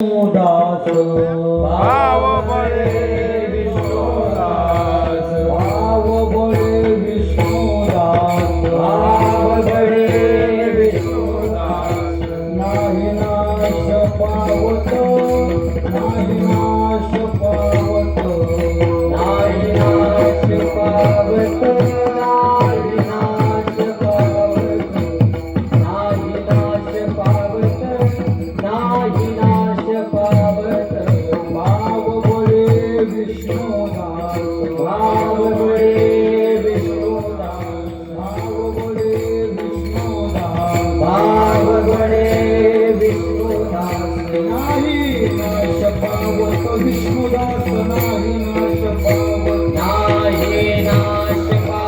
दास भाव बळे विष्णुदास भाव बळे विष्णुदास भाव बळे पावत नाही नाश पावत. नाही नाश पावत विष्णुदास नाही नाश पावत. नाही नाश पावत.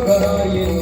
可以